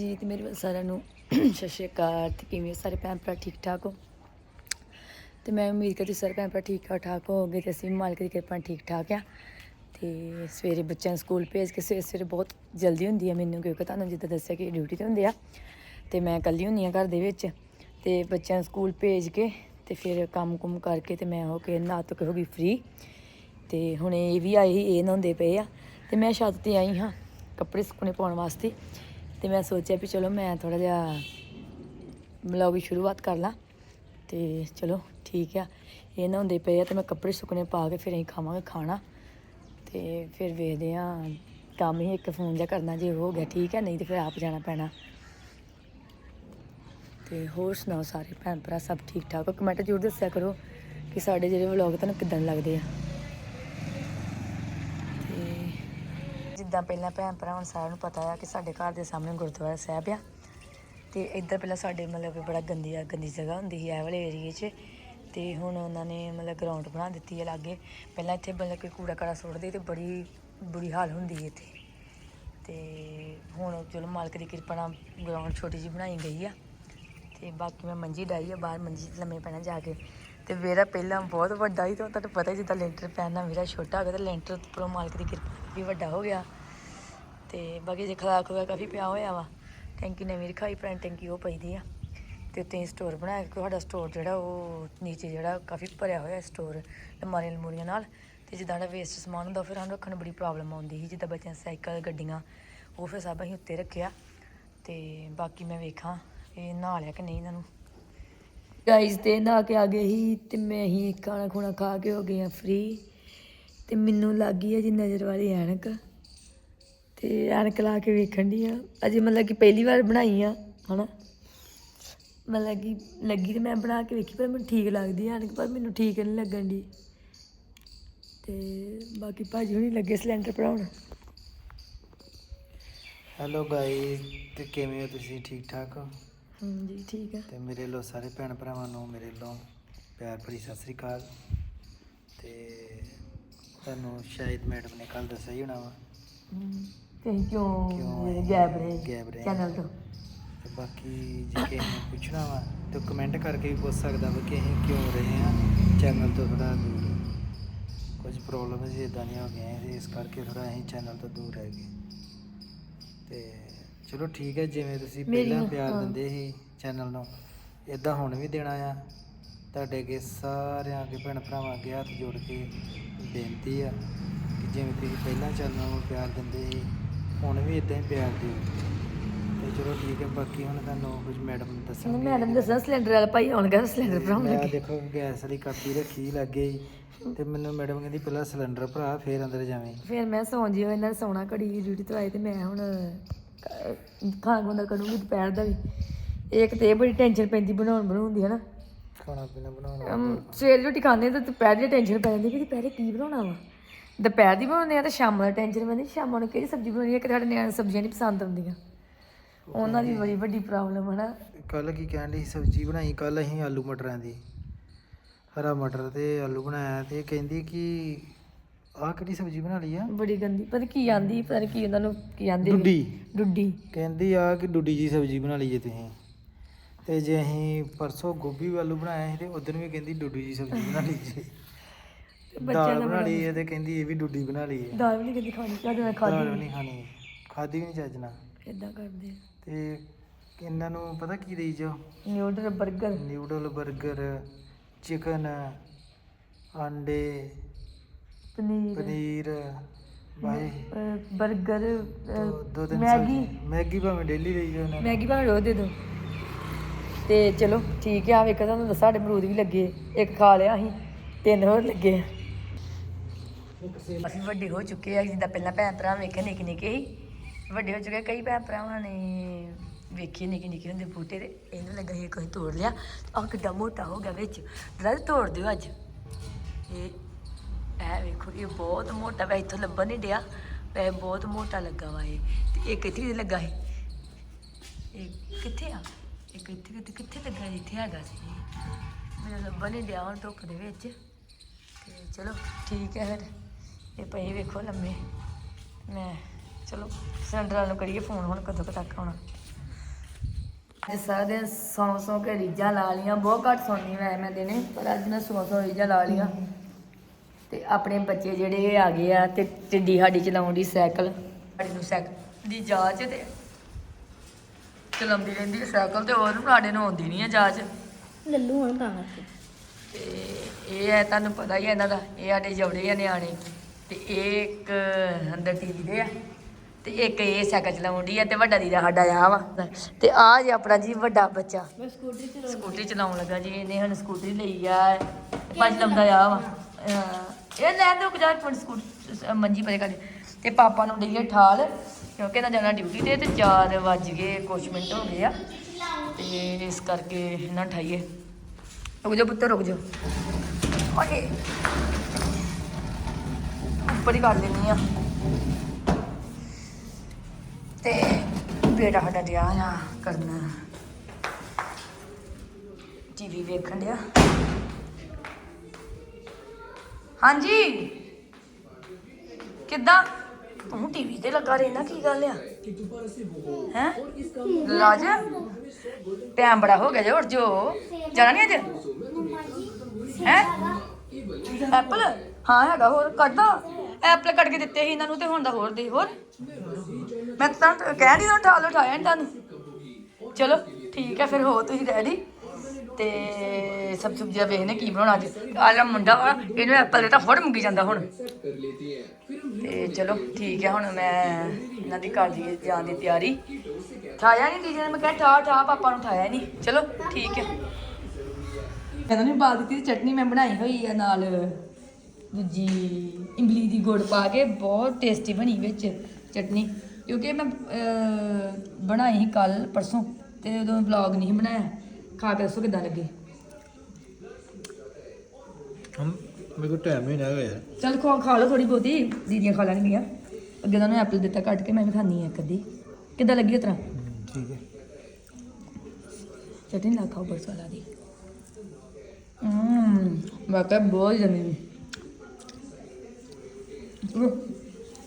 ਜੀ, ਤੇ ਮੇਰੇ ਸਾਰਿਆਂ ਨੂੰ ਸਤਿ ਸ਼੍ਰੀ ਅਕਾਲ। ਤੇ ਕਿਵੇਂ ਸਾਰੇ ਭੈਣ ਭਰਾ ਠੀਕ ਠਾਕ ਹੋ? ਤੇ ਮੈਂ ਉਮੀਦ ਕਰਦੀ ਸਾਰੇ ਭੈਣ ਭਰਾ ਠੀਕ ਠਾਕ ਹੋਗੇ ਤੇ ਅਸੀਂ ਵੀ ਮਾਲਕ ਦੀ ਕਿਰਪਾ ਠੀਕ ਠਾਕ ਆ ਤੇ ਸਵੇਰੇ ਬੱਚਿਆਂ ਨੂੰ ਸਕੂਲ ਭੇਜ ਕੇ ਸਵੇਰੇ ਸਵੇਰੇ ਬਹੁਤ ਜਲਦੀ ਹੁੰਦੀ ਆ ਮੈਨੂੰ, ਕਿਉਂਕਿ ਤੁਹਾਨੂੰ ਜਿੱਦਾਂ ਦੱਸਿਆ ਕਿ ਡਿਊਟੀ ਤੇ ਹੁੰਦੇ ਆ। ਤੇ ਮੈਂ ਇਕੱਲੀ ਹੁੰਦੀ ਆ ਘਰ ਦੇ ਵਿੱਚ। ਤੇ ਬੱਚਿਆਂ ਨੂੰ ਸਕੂਲ ਭੇਜ ਕੇ ਤੇ ਫਿਰ ਕੰਮ ਕੁਮ ਕਰਕੇ ਤੇ ਮੈਂ ਹੋ ਕੇ ਨਾ ਧੋ ਕੇ ਹੋ ਗਈ ਫ੍ਰੀ ਤੇ ਹੁਣ ਇਹ ਵੀ ਆਏ ਸੀ, ਇਹ ਨਹਾਉਂਦੇ ਪਏ ਆ। ਤੇ ਮੈਂ ਛੱਤ ਤੇ ਆਈ ਹਾਂ, ਕੱਪੜੇ ਸੁੱਕਣੇ ਪਾਉਣ ਵਾਸਤੇ। ਤੇ ਮੈਂ ਸੋਚਿਆ ਵੀ ਚਲੋ ਮੈਂ ਥੋੜਾ ਜਿਹਾ ਵਲੌਗ ਸ਼ੁਰੂਆਤ ਕਰ ਲਾਂ ਤੇ ਚਲੋ ਠੀਕ ਆ। ਇਹ ਨਾ ਹੁੰਦੇ ਪਏ ਆ ਤੇ ਮੈਂ ਕੱਪੜੇ ਸੁੱਕਣੇ ਪਾ ਕੇ ਫਿਰ ਅਸੀਂ ਖਾਵਾਂਗੇ ਖਾਣਾ ਤੇ ਫਿਰ ਵੇਖਦੇ ਆ ਕੰਮ ਹੀ ਇੱਕ ਫੋਨ ਜਿਹਾ ਕਰਨਾ ਜੇ ਹੋ ਗਿਆ ਠੀਕ ਹੈ ਨਹੀਂ ਤੇ ਫਿਰ ਆਪ ਜਾਣਾ ਪੈਣਾ। ਤੇ ਹੋਰ ਸੁਣਾਓ ਸਾਰੇ ਭੈਣ ਭਰਾ ਸਭ ਠੀਕ ਠਾਕ ਕਮੈਂਟ ਜ਼ਰੂਰ ਦੱਸਿਆ ਕਰੋ ਕਿ ਸਾਡੇ ਜਿਹੜੇ ਵਲੌਗ ਤੁਹਾਨੂੰ ਕਿਦਾਂ ਲੱਗਦੇ ਆ ਤੇ ਜਿੱਦਾਂ ਪਹਿਲਾਂ ਭੈਣ ਭਰਾ ਹੁਣ ਸਾਰਿਆਂ ਨੂੰ ਪਤਾ ਆ ਕਿ ਸਾਡੇ ਘਰ ਦੇ ਸਾਹਮਣੇ ਗੁਰਦੁਆਰਾ ਸਾਹਿਬ ਆ। ਤੇ ਇੱਧਰ ਪਹਿਲਾਂ ਸਾਡੇ ਮਤਲਬ ਕਿ ਬੜਾ ਗੰਦੀ ਆ, ਗੰਦੀ ਜਗ੍ਹਾ ਹੁੰਦੀ ਸੀ ਇਹ ਵਾਲੇ ਏਰੀਏ 'ਚ। ਤੇ ਹੁਣ ਉਹਨਾਂ ਨੇ ਮਤਲਬ ਗਰਾਊਂਡ ਬਣਾ ਦਿੱਤੀ ਹੈ ਲਾਗੇ। ਪਹਿਲਾਂ ਇੱਥੇ ਮਤਲਬ ਕਿ ਕੂੜਾ ਕੜਾ ਸੁੱਟਦੇ ਤੇ ਬੜੀ ਬੁਰੀ ਹਾਲ ਹੁੰਦੀ ਸੀ ਇੱਥੇ। ਤੇ ਹੁਣ ਚਲੋ ਮਾਲਕ ਦੀ ਕਿਰਪਾ ਨਾਲ ਗਰਾਊਂਡ ਛੋਟੀ ਜਿਹੀ ਬਣਾਈ ਗਈ ਆ। ਤੇ ਬਾਕੀ ਮੈਂ ਮੰਜੀ ਡਾਈ ਆ, ਬਾਹਰ ਮੰਜੀ ਲੰਮੇ ਪੈਣਾ ਜਾ ਕੇ। ਤੇ ਮੇਰਾ ਪਹਿਲਾਂ ਬਹੁਤ ਵੱਡਾ ਸੀ ਤੇ ਤੁਹਾਨੂੰ ਪਤਾ ਹੀ ਜਿੱਦਾਂ ਲੈਂਟਰ ਪੈਣਾ ਮੇਰਾ ਛੋਟਾ ਹੋ ਗਿਆ ਤੇ ਲੈਂਟਰ ਉੱਪਰੋਂ ਮਾਲਕ ਦੀ ਕਿਰਪਾ ਵੀ ਵੱਡਾ ਹੋ ਗਿਆ। ਤੇ ਬਾਕੀ ਜੇ ਖਲਾ ਖੁਲਾ ਕਾਫੀ ਪਿਆ ਹੋਇਆ ਵਾ। ਟੈਂਕੀ ਨਵੀਂ ਰਖਾਈ ਪੁਰਾਣੀ ਟੈਂਕੀ ਉਹ ਪਈਦੀ ਆ। ਤੇ ਉੱਤੇ ਸਟੋਰ ਬਣਾਇਆ ਕਿ ਸਾਡਾ ਸਟੋਰ ਜਿਹੜਾ ਉਹ ਨੀਚੇ ਜਿਹੜਾ ਕਾਫੀ ਭਰਿਆ ਹੋਇਆ ਸਟੋਰ ਅਲਮਾਰੀਆਂ ਅਲਮੂਰੀਆਂ ਨਾਲ। ਤੇ ਜਿੱਦਾਂ ਦਾ ਵੇਸਟ ਸਮਾਨ ਹੁੰਦਾ, ਫਿਰ ਸਾਨੂੰ ਰੱਖਣ ਨੂੰ ਬੜੀ ਪ੍ਰੋਬਲਮ ਆਉਂਦੀ ਸੀ। ਜਿੱਦਾਂ ਬੱਚਿਆਂ ਦੇ ਸਾਈਕਲ, ਗੱਡੀਆਂ, ਉਹ ਫਿਰ ਸਭ ਅਸੀਂ ਉੱਤੇ ਰੱਖਿਆ। ਤੇ ਬਾਕੀ ਮੈਂ ਵੇਖਾਂ, ਇਹ ਨਹਾ ਲਿਆ ਕਿ ਨਹੀਂ ਇਹਨਾਂ ਨੂੰ। ਗਾਈਜ਼ ਤੇ ਨਹਾ ਕੇ ਆ ਗਏ ਸੀ ਤੇ ਮੈਂ ਹੀ ਖਾਣਾ ਖੁਣਾ ਖਾ ਕੇ ਹੋ ਗਏ ਆ ਫ੍ਰੀ ਤੇ ਮੈਨੂੰ ਲੱਗ ਗਈ ਹੈ ਜੀ ਨਜ਼ਰ ਵਾਲੀ ਐਨਕ। ਤੇ ਐਨਕ ਲਾ ਕੇ ਵੇਖਣ ਦੀ ਆ। ਅਜੇ ਮਤਲਬ ਕਿ ਪਹਿਲੀ ਵਾਰ ਬਣਾਈ ਆ ਹਨਾ? ਮਤਲਬ ਕਿ ਲੱਗੀ ਤੇ ਮੈਂ ਬਣਾ ਕੇ ਵੇਖੀ ਪਰ ਮੈਨੂੰ ਠੀਕ ਲੱਗਦੀ ਆ ਐਨਕ ਪਰ ਮੈਨੂੰ ਠੀਕ ਨਹੀਂ ਲੱਗਣ ਦੀ ਤੇ ਬਾਕੀ ਭਾਜੀ ਹੁਣੀ ਲੱਗੇ ਸਿਲੰਡਰ ਭਰਾਉਣ। ਹੈਲੋ ਗਾਇਸ ਤੇ ਕਿਵੇਂ ਹੋ ਤੁਸੀਂ? ਠੀਕ ਠਾਕ ਹੋ? ਹਾਂਜੀ ਠੀਕ ਆ। ਤੇ ਮੇਰੇ ਲੋ ਸਾਰੇ ਭੈਣ ਭਰਾਵਾਂ ਨੂੰ ਮੇਰੇ ਲੋ ਪਿਆਰ ਭਰੀ ਸਤਿ ਸ੍ਰੀ ਅਕਾਲ। ਤੇ ਤੁਹਾਨੂੰ ਸ਼ਾਇਦ ਮੈਡਮ ਨੇ ਕੱਲ ਦੱਸਿਆ ਹੀ ਹੋਣਾ ਵਾ। ਤੇ ਅਸੀਂ ਕਿਉਂ ਕਿਉਂ ਗੈਪ ਰਹੇ? ਗੈਪ ਰਹੇ। ਚੈਨਲ ਤੋਂ। ਤੇ ਬਾਕੀ ਜੇ ਕਿਸੇ ਨੇ ਪੁੱਛਣਾ ਵਾ ਤੇ ਕਮੈਂਟ ਕਰਕੇ ਵੀ ਪੁੱਛ ਸਕਦਾ ਵਾ ਕਿ ਅਸੀਂ ਕਿਉਂ ਰਹੇ ਹਾਂ। ਚੈਨਲ ਤੋਂ ਥੋੜਾ ਦੂਰ। ਕੁਝ ਪ੍ਰੋਬਲਮ ਸੀ ਇਦਾਂ ਦੀਆਂ ਹੋ ਗਈਆਂ ਤੇ ਇਸ ਕਰਕੇ ਥੋੜਾ ਅਸੀਂ ਚੈਨਲ ਤੋਂ ਦੂਰ ਰਹਿ ਗਏ। ਤੇ ਚਲੋ ਠੀਕ ਹੈ ਜਿਵੇਂ ਤੁਸੀਂ ਪਹਿਲਾਂ ਪਿਆਰ। ਦਿੰਦੇ ਸੀ ਚੈਨਲ ਨੂੰ ਇਦਾਂ ਹੁਣ ਵੀ ਦੇਣਾ ਆ। ਤੁਹਾਡੇ ਅੱਗੇ ਸਾਰਿਆਂ ਅੱਗੇ ਭੈਣ ਭਰਾਵਾਂ ਅੱਗੇ ਹੱਥ ਜੋੜ ਕੇ ਬੇਨਤੀ ਆ ਕਿ ਜਿਵੇਂ ਤੁਸੀਂ ਪਹਿਲਾਂ ਚੈਨਲ ਨੂੰ ਪਿਆਰ ਦਿੰਦੇ ਸੀ ਹੁਣ ਵੀ ਇਦਾਂ ਹੀ ਪਿਆਰ ਦਿਓ ਤੇ ਚਲੋ ਠੀਕ ਹੈ ਬਾਕੀ ਹੁਣ ਤੁਹਾਨੂੰ ਕੁਝ ਮੈਡਮ ਦੱਸਣਗੇ ਮੈਡਮ ਦੱਸਣਾ ਸਿਲੰਡਰ ਵਾਲਾ ਭਾਈ ਆਉਣਗਾ ਸਿਲੰਡਰ ਭਰਾਉਣ ਮੈਂ ਲੱਗੇ। ਦੇਖੋ ਗੈਸ ਵਾਲੀ ਕਾਪੀ ਰੱਖੀ ਲੱਗੇ ਤੇ ਮੈਨੂੰ ਮੈਡਮ ਕਹਿੰਦੀ ਪਹਿਲਾਂ ਸਿਲੰਡਰ ਭਰਾ ਫੇਰ ਅੰਦਰ ਜਾਵੇਂ। ਫਿਰ ਮੈਂ ਸੌਂ ਜੀ ਇਹਨਾਂ ਨੇ ਸੌਣਾ ਘੜੀ ਡਿਊਟੀ ਤੋਂ ਆਏ ਤੇ ਮੈਂ ਹੁਣ ਖਾਣਾ ਖੁਣਾ ਕਰੂੰਗੀ ਦੁਪਹਿਰ ਦਾ ਵੀ। ਇੱਕ ਤੇ ਇਹ ਬੜੀ ਟੈਨਸ਼ਨ ਪੈਂਦੀ ਬਣਾਉਣ ਬਣਾਉਣ ਦੀ ਹਨਾ? ਖਾਣਾ ਪੀਣਾ ਬਣਾਉਣਾ ਅਮ, ਸਵੇਰ ਰੋਟੀ ਖਾਂਦੇ ਤਾਂ ਦੁਪਹਿਰ ਦੀ ਟੈਨਸ਼ਨ ਪੈ ਜਾਂਦੀ ਕਿ ਦੁਪਹਿਰੇ ਕੀ ਬਣਾਉਣਾ ਵਾ? ਦੁਪਹਿਰ ਦੀ ਬਣਾਉਂਦੇ ਆ ਤੇ ਸ਼ਾਮ ਦੀ ਟੈਨਸ਼ਨ ਪੈਂਦੀ ਸ਼ਾਮ ਨੂੰ ਕਿਹੜੀ ਸਬਜ਼ੀ ਬਣਾਉਣੀ ਹੈ ਕਿ ਸਾਡੇ ਨਿਆਣੇ ਸਬਜ਼ੀਆਂ ਨਹੀਂ ਪਸੰਦ ਆਉਂਦੀਆਂ ਉਹਨਾਂ ਦੀ ਬੜੀ ਵੱਡੀ ਪ੍ਰੋਬਲਮ ਹਨਾ ਕੱਲ ਕੀ ਕਹਿਣ ਦੀ ਸਬਜ਼ੀ ਬਣਾਈ? ਕੱਲ ਅਸੀਂ ਆਲੂ ਮਟਰਾਂ ਦੀ। ਹਰਾ ਮਟਰ ਤੇ ਆਲੂ ਬਣਾਇਆ ਤੇ ਕਹਿੰਦੀ ਕਿ ਆਹ ਕਿਹੜੀ ਸਬਜ਼ੀ ਬਣਾ ਲਈ ਆ? ਬੜੀ ਗੰਦੀ ਪਤਾ ਕੀ ਆਂਦੀ ਪਤਾ ਨੀ ਕੀ ਉਹਨਾਂ ਨੂੰ ਕੀ ਆਂਦੇ ਡੁੱਡੀ। ਡੁੱਡੀ। ਕਹਿੰਦੀ ਆ ਕਿ ਡੁੱਡੀ ਜੀ ਸਬਜ਼ੀ ਬਣਾ ਲਈ ਜੇ ਤੁਸੀਂ। ਤੇ ਜੇ ਅਸੀਂ ਪਰਸੋਂ ਗੋਭੀ ਆਲੂ ਬਣਾਇਆ ਸੀ ਤੇ ਉਦੋਂ ਵੀ ਕਹਿੰਦੀ ਡੁੱਡੀ ਜੀ ਸਬਜ਼ੀ ਬਣਾ ਲਈ ਜੀ ਦਾਲ ਬਣਾ ਲਈ ਇਹਦੇ ਕਹਿੰਦੀ ਇਹ ਵੀ ਡੁੱਡੀ ਬਣਾ ਲਈ ਹੈ। ਦਾਲ ਵੀ ਨਹੀਂ ਕਦੀ ਖਾਣੀ ਜਦ ਮੈਂ ਖਾਦੀ ਨਹੀਂ ਖਾਣੀ ਖਾਦੀ ਨਹੀਂ ਚੱਜ ਨਾਲ। ਇਦਾਂ ਕਰਦੇ ਤੇ ਇਹਨਾਂ ਨੂੰ ਪਤਾ ਕੀ ਦੇਈ ਜੋ ਨਿਊਡਲ 버ਗਰ ਨਿਊਡਲ 버ਗਰ ਚਿਕਨ ਅੰਡੇ ਪਨੀਰ। ਪਨੀਰ ਬਾਈ 버ਗਰ ਮੈਗੀ। ਮੈਗੀ ਭਾਵੇਂ ਡੇਲੀ ਲਈ ਜੋ ਇਹਨਾਂ ਮੈਗੀ ਭਾਵੇਂ ਰੋਜ਼ ਦੇ ਦੋ। ਤੇ ਚਲੋ ਠੀਕ ਆ ਵੇਖੋ ਤੁਹਾਨੂੰ ਦੱਸਾਂ ਸਾਡੇ ਅਮਰੂਦ ਵੀ ਲੱਗੇ। ਇੱਕ ਖਾ ਲਿਆ ਅਸੀਂ ਤਿੰਨ ਹੋਰ ਲੱਗੇ ਆ। ਅਸੀਂ ਵੱਡੇ ਹੋ ਚੁੱਕੇ ਆ ਜਿੱਦਾਂ ਪਹਿਲਾਂ ਭੈਣ ਭਰਾ ਵੇਖੇ ਨਿੱਕੇ ਨਿੱਕੇ ਹੀ। ਵੱਡੇ ਹੋ ਚੁੱਕੇ ਕਈ ਭੈਣ ਭਰਾਵਾਂ ਨੇ ਵੇਖੇ ਨਿੱਕੇ ਨਿੱਕੇ ਹੁੰਦੇ ਬੂਟੇ ਤੇ, ਇਹਨੂੰ ਲੱਗਾ ਸੀ ਕੋਈ ਤੋੜ ਲਿਆ। ਆਹ ਕਿੱਡਾ ਮੋਟਾ ਹੋ ਗਿਆ ਵਿੱਚ। ਦਰਾ ਤੋੜ ਦਿਓ ਅੱਜ। ਇਹ ਇਹ ਵੇਖੋ, ਇਹ ਬਹੁਤ ਮੋਟਾ ਵਾ ਇੱਥੋਂ ਲੱਭਣ ਨਹੀਂ ਡਿਆ। ਵੈ ਬਹੁਤ ਮੋਟਾ ਲੱਗਾ ਵਾ ਇਹ। ਤੇ ਇਹ ਕਿੱਥੇ ਲੱਗਾ ਸੀ? ਇਹ ਕਿੱਥੇ ਆ? ਇਹ ਕਿੱਥੇ ਕਿੱਥੇ ਕਿੱਥੇ ਲੱਗਾ ਜਿੱਥੇ ਹੈਗਾ ਸੀ। ਮੈਨੂੰ ਲੱਭਣ ਨਹੀਂ ਡਿਆ ਹੁਣ ਧੁੱਪ ਦੇ ਵਿੱਚ। ਤੇ ਚਲੋ, ਠੀਕ ਹੈ ਫਿਰ। ਇਹ ਪਏ ਵੇਖੋ ਲੰਮੇ। ਮੈਂ ਚਲੋ ਸਿਲੰਡਰ ਵਾਲ ਨੂੰ ਕਰੀਏ ਫੋਨ ਹੁਣ ਕਦੋਂ ਤੱਕ ਆਉਣਾ। ਅੱਜ ਸਾਰਾ ਦਿਨ ਸੌਂ ਸੌਂ ਕੇ ਰੀਝਾਂ ਲਾ ਲੀਆਂ ਬਹੁਤ ਘੱਟ ਸੌਂਦੀ ਮੈਂ ਮੈਂ ਦਿਨੇ ਪਰ ਅੱਜ ਮੈਂ ਸੌਂ ਸੌਂ ਰੀਝਾਂ ਲਾ ਲੀਆਂ ਤੇ ਆਪਣੇ ਬੱਚੇ ਜਿਹੜੇ ਆ ਗਏ ਆ ਤੇ ਟਿੱਡੀ ਸਾਡੀ ਚਲਾਉਣ ਦੀ ਸਾਈਕਲ ਸਾਡੀ ਨੂੰ ਸਾਈਕਲ ਦੀ ਜਾਂਚ ਤੇ ਚਲਾਉਂਦੀ ਰਹਿੰਦੀ ਹੈ ਸਾਈਕਲ ਤੇ ਹੋਰ ਸਾਡੇ ਨੂੰ ਆਉਂਦੀ ਨਹੀਂ ਹੈ ਜਾਂਚ। ਲੱਲੂ ਹੁਣ ਤਾਂ ਤੇ ਇਹ ਹੈ ਤੁਹਾਨੂੰ ਪਤਾ ਹੀ ਹੈ ਇਹਨਾਂ ਦਾ ਇਹ ਸਾਡੇ ਜਵੜੇ ਆ ਨਿਆਣੇ। ਤੇ ਇੱਕ ਅੰਦਰ ਟੀਵੀ ਦੇ ਆ ਤੇ ਇੱਕ ਇਹ ਸਾਈਕਲ ਚਲਾਉਂਦੀ ਆ ਤੇ ਵੱਡਾ ਦੀਦਾ ਸਾਡਾ ਆ ਵਾ। ਤੇ ਆ ਜੀ ਆਪਣਾ ਜੀ ਵੱਡਾ ਬੱਚਾ। ਮੈਂ ਸਕੂਟਰੀ ਚਲਾ ਸਕੂਟਰੀ ਚਲਾਉਣ ਲੱਗਾ ਜੀ ਇਹਨੇ ਹੁਣ ਸਕੂਟਰੀ ਲਈ ਆ ਪੰਜ ਲੰਦਾ ਆ ਵਾ। ਇਹ ਲੈ ਦੋ ਕੁਝਾ ਫੋਨ ਸਕੂਟਰ ਮੰਜੀ ਪਰੇ ਕਰ ਤੇ ਪਾਪਾ ਨੂੰ ਡਈਏ ਠਾਲ ਕਿਉਂਕਿ ਇਹਨਾਂ ਜਾਣਾ ਡਿਊਟੀ ਤੇ ਤੇ 4 ਵੱਜ ਗਏ ਕੁਛ ਮਿੰਟ ਹੋ ਗਏ ਆ। ਤੇ ਇਸ ਕਰਕੇ ਇਹਨਾਂ ਨੂੰ ਠਾਈਏ। ਰੁਕ ਜਾ ਪੁੱਤਰ ਰੁਕ ਜਾ ਓਏ। ਉੱਪਰ ਹੀ ਕਰ ਲੈਣੀ ਆ। ਤੇ ਬੇਟਾ ਸਾਡਾ ਡਿਆ ਆ ਕਰਨਾ। ਟੀਵੀ ਵੇਖਣ ਡਿਆ। ਹਾਂਜੀ। ਕਿੱਦਾਂ? ਤੂੰ ਟੀਵੀ ਤੇ ਲੱਗਾ ਰਹਿਣਾ, ਕੀ ਗੱਲ ਆ? ਹੈ? ਰਾਜ ਟਾਈਮ ਬੜਾ ਹੋ ਗਿਆ ਜੇ ਹੋਰ ਜੋ। ਜਾਣਾ ਨਹੀਂ ਅੱਜ? ਹੈ? ਐਪਲ ਹਾਂ, ਹੈਗਾ ਹੋਰ ਕੱਢਦਾ ਐਪਲ ਕੱਢ ਕੇ ਦਿੱਤੇ ਸੀ ਇਹਨਾਂ ਨੂੰ ਤੇ ਹੁਣ ਦਾ ਹੋਰ ਦੇ ਹੋਰ। ਮੈਂ ਤਾਂ ਕਹਿ ਨਹੀਂ ਉਠਾ ਲੋ ਉਠਾਇਆ ਨੀ। ਤੁਹਾਨੂੰ ਚਲੋ, ਠੀਕ ਹੈ, ਫਿਰ ਹੋ ਤੁਸੀਂ ਰੈਡੀ ਤੇ ਸਭ ਸਬਜ਼ੀਆਂ ਵੇਖਨੇ ਕੀ ਬਣਾਉਣਾ ਅੱਜ। ਆ ਮੁੰਡਾ ਵਾ ਇਹਨੂੰ ਐਪਲ ਦੇ ਤਾਂ ਫੜ ਮੁੱਕੀ ਜਾਂਦਾ ਹੁਣ। ਤੇ ਚਲੋ, ਠੀਕ ਹੈ, ਹੁਣ ਮੈਂ ਇਹਨਾਂ ਦੀ ਕਰ ਦੀ ਜਾਣ ਦੀ ਤਿਆਰੀ। ਠਾਇਆ ਨਹੀਂ ਦੀਦੀ ਨੇ, ਮੈਂ ਕਿਹਾ ਠਾ ਠਾ, ਪਾਪਾ ਨੂੰ ਠਾਇਆ ਨਹੀਂ। ਚਲੋ, ਠੀਕ ਹੈ। ਇਹਨਾਂ ਨੇ ਬਾਲ ਦਿੱਤੀ ਤੇ ਚਟਨੀ ਮੈਂ ਬਣਾਈ ਹੋਈ ਆ ਨਾਲ। ਦੂਜੀ ਇਮਲੀ ਦੀ ਗੁੜ ਪਾ ਕੇ ਬਹੁਤ ਟੇਸਟੀ ਬਣੀ ਵਿੱਚ ਚਟਨੀ ਕਿਉਂਕਿ ਮੈਂ ਬਣਾਈ ਸੀ ਕੱਲ ਪਰਸੋਂ ਤੇ ਉਦੋਂ ਵਲੌਗ ਨਹੀਂ ਬਣਾਇਆ ਖਾ ਕੇ ਦੱਸੋ ਕਿਦਾਂ ਲੱਗੇ? ਹਮ ਮੇਰੇ ਕੋਲ ਟਾਈਮ ਹੀ ਨਾ ਹੋਇਆ ਚਲ ਖਾ ਖਾ ਲਓ ਥੋੜੀ ਬਹੁਤੀ ਦੀਦੀਆਂ ਖਾ ਲੈਣਗੀਆਂ। ਅੱਗੇ ਉਹਨਾਂ ਨੂੰ ਐਪਲ ਦਿੱਤਾ ਕੱਟ ਕੇ ਮੈਂ ਵੀ ਖਾਣੀ ਆ ਅੱਧੀ। ਕਿੱਦਾਂ ਲੱਗੀ ਉਤਰਾ ਠੀਕ ਹੈ। ਚਟਨੀ ਲਾ ਖਾਓ ਬਰਸ ਵਾਲਾ ਦੀ। ਹਮ ਵਾਕਈ ਬਹੁਤ ਜਮੀ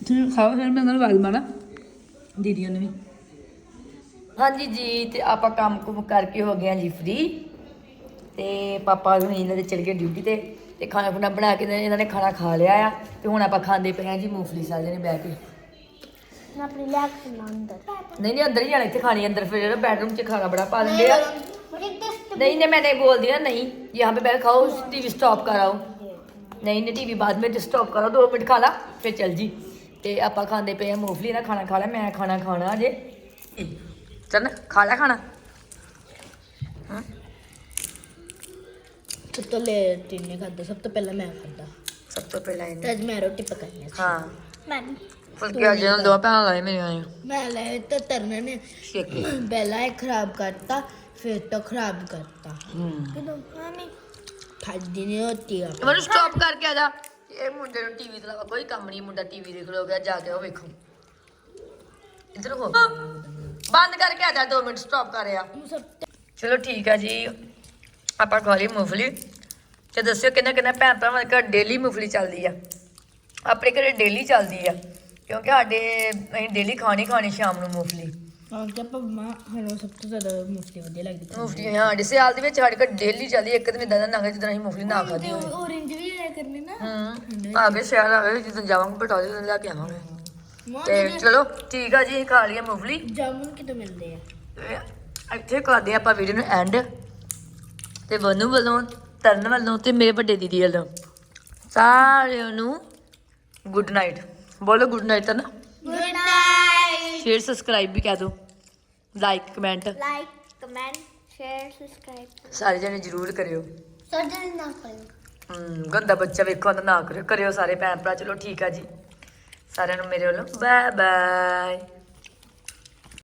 ਠੀਕ ਖਾਓ ਫਿਰ ਮੈਂ ਨਾਲ ਵਾਲ ਮਾਰਾ ਦੀਦੀਆਂ ਨੂੰ ਵੀ ਹਾਂਜੀ ਜੀ ਤੇ ਆਪਾਂ ਕੰਮ ਕੁਮ ਕਰਕੇ ਹੋ ਗਏ ਹਾਂ ਜੀ ਫ੍ਰੀ ਤੇ ਪਾਪਾ ਹੁਣ ਇਹਨਾਂ ਦੇ ਚਲ ਗਏ ਡਿਊਟੀ ਤੇ ਤੇ ਖਾਣਾ ਖੁਣਾ ਬਣਾ ਕੇ ਇਹਨਾਂ ਨੇ ਖਾਣਾ ਖਾ ਲਿਆ ਆ ਤੇ ਹੁਣ ਆਪਾਂ ਖਾਂਦੇ ਪਏ ਹਾਂ ਜੀ ਮੂੰਗਫਲੀ ਸਾਰੇ ਜਣੇ ਬਹਿ ਕੇ ਮੈਂ ਆਪਣੀ ਲੈਕ ਸੁਣਾ ਅੰਦਰ ਨਹੀਂ ਨਹੀਂ ਅੰਦਰ ਹੀ ਜਾਣਾ ਇੱਥੇ ਖਾਣੀ ਅੰਦਰ ਫਿਰ ਬੈਡਰੂਮ 'ਚ ਖਾਣਾ ਬੜਾ ਪਾ ਦਿੰਦੇ ਆ मुझे टेस्ट नहीं नहीं मैं नहीं बोल दिया नहीं यहाँ पे बैठ खाओ टीवी स्टॉप कराओ ਨਹੀਂ ਨਹੀਂ ਟੀਵੀ ਬਾਅਦ ਵਿੱਚ ਸਟਾਪ ਕਰੋ 2 ਮਿੰਟ ਖਾ ਲਾ ਫਿਰ ਚੱਲ ਜੀ। ਤੇ ਆਪਾਂ ਖਾਂਦੇ ਪਏ ਆ ਮੂੰਗਫਲੀ ਨਾ ਖਾਣਾ ਖਾ ਲੈ ਮੈਂ ਖਾਣਾ ਖਾਣਾ ਅਜੇ। ਚੰਨ ਖਾ ਲੈ ਖਾਣਾ। ਸਭ ਤੋਂ ਲੈ ਤਿੰਨੇ ਖਾਦਾ ਸਭ ਤੋਂ ਪਹਿਲਾਂ ਮੈਂ ਖਾਦਾ। ਸਭ ਤੋਂ ਪਹਿਲਾਂ ਇਹਨੇ। ਤੇ ਅੱਜ ਮੈਂ ਰੋਟੀ ਪਕਾਈ ਹੈ ਹਾਂ। ਮੈਂ ਫੁਲਕੇ ਅੱਜ ਦੋ ਪੈਣ ਲਾਏ ਮੇਰੇ ਆਏ। ਮੈਂ ਲੈ ਤੇ ਤਰਨੇ ਨੇ। ਪਹਿਲਾਂ ਇਹ ਖਰਾਬ ਕਰਤਾ ਫਿਰ ਤਾਂ ਖਰਾਬ ਕਰਤਾ। ਹੂੰ। ਕਿਦੋਂ? ਮਾਮੀ ਫਾਇਦੀ ਨਹੀਂ ਹੁੰਦੀ ਆ। ਮੈਨੂੰ ਸਟਾਪ ਕਰਕੇ ਆ ਜਾ। ਇਹ ਮੁੰਡੇ ਨੂੰ ਟੀਵੀ ਤੋਂ ਇਲਾਵਾ ਕੋਈ ਕੰਮ ਨਹੀਂ ਮੁੰਡਾ ਟੀਵੀ ਦੇਖ ਲੋ ਗਿਆ ਜਾ ਕੇ ਉਹ ਵੇਖੋ। ਇੱਧਰ ਹੋ ਬੰਦ ਕਰਕੇ ਆ ਜਾ 2 ਮਿੰਟ ਸਟਾਪ ਕਰਿਆ ਚਲੋ ਠੀਕ ਆ ਜੀ। ਆਪਾਂ ਖਾ ਲਈ ਮੂੰਗਫਲੀ। ਤੇ ਦੱਸਿਓ ਕਿੰਨਾ ਕਿੰਨਾ ਭੈਣ ਭਰਾਵਾਂ ਦੇ ਡੇਲੀ ਮੂੰਗਫਲੀ ਚੱਲਦੀ ਆ। ਆਪਣੇ ਘਰੇ ਡੇਲੀ ਚੱਲਦੀ ਆ। ਕਿਉਂਕਿ ਸਾਡੇ ਅਸੀਂ ਡੇਲੀ ਖਾਣੀ ਖਾਣੀ ਸ਼ਾਮ ਨੂੰ ਮੂੰਗਫਲੀ। ਹਾਂ ਕਿ ਪੰਮਾ ਸਾਨੂੰ ਸਭ ਤੋਂ ਜ਼ਿਆਦਾ ਮੁਫਤੀ ਵਧੀਆ ਲੱਗਦੀ ਮੂੰਗਫਲੀ ਹਾਂ ਸਾਡੇ ਸਿਆਲ ਦੇ ਵਿੱਚ ਸਾਡੇ ਘਰ ਡੇਲੀ ਚੱਲਦੀ ਇੱਕ ਦਿਨ ਇਦਾਂ ਦਾ ਨਾ ਜਿੱਦਾਂ ਅਸੀਂ ਮੂੰਗਫਲੀ ਨਾ ਖਾਦੀ ਹੋਵੇ। orange ਵੀ ਲੈ ਕਰਨੇ ਨਾ। ਹੂੰ ਆ ਗਏ ਸਿਆਲ ਆ ਗਏ ਜਦੋਂ ਜਾਵਾਂਗੇ ਬਟਾਲੇ ਤੋਂ ਲੈ ਕੇ ਆਵਾਂਗੇ। ਮਾਂ ਤੇ ਚਲੋ ਠੀਕ ਆ ਜੀ ਅਸੀਂ ਖਾ ਲਈਏ ਮੂੰਗਫਲੀ ਜਾਮੁਨ ਕਿਤੋਂ ਮਿਲਦੇ ਆ? ਤੇ ਇੱਥੇ ਕਰਦੇ ਆਪਾਂ ਵੀਡੀਓ ਨੂੰ ਐਂਡ ਤੇ ਵਨੂ ਵੱਲੋਂ ਤਰਨ ਵੱਲੋਂ ਤੇ ਮੇਰੇ ਵੱਡੇ ਦੀਦੀ ਵੱਲੋਂ। ਸਾਰਿਆਂ ਨੂੰ ਗੁੱਡ ਨਾਈਟ ਬੋਲੋ ਗੁੱਡ ਨਾਈਟ ਤਨ ਗੁੱਡ ਨਾਈਟ ਸ਼ੇਅਰ ਸਬਸਕ੍ਰਾਈਬ ਵੀ ਕਹਿ ਦਿਓ। Like comment like comment share subscribe ਸਾਰੇ ਜਣੇ ਜ਼ਰੂਰ ਕਰਿਓ। ਸਾਡੇ ਨਾ ਕਰਿਓ। ਹਮ, ਗੰਦਾ ਬੱਚਾ ਵੇਖੋ ਤਾਂ ਨਾ ਕਰਿਓ। ਕਰਿਓ ਸਾਰੇ ਭੈਣ ਭਰਾ। ਚਲੋ ਠੀਕ ਆ ਜੀ। ਸਾਰਿਆਂ ਨੂੰ ਮੇਰੇ ਵੱਲੋਂ ਬਾਏ ਬਾਏ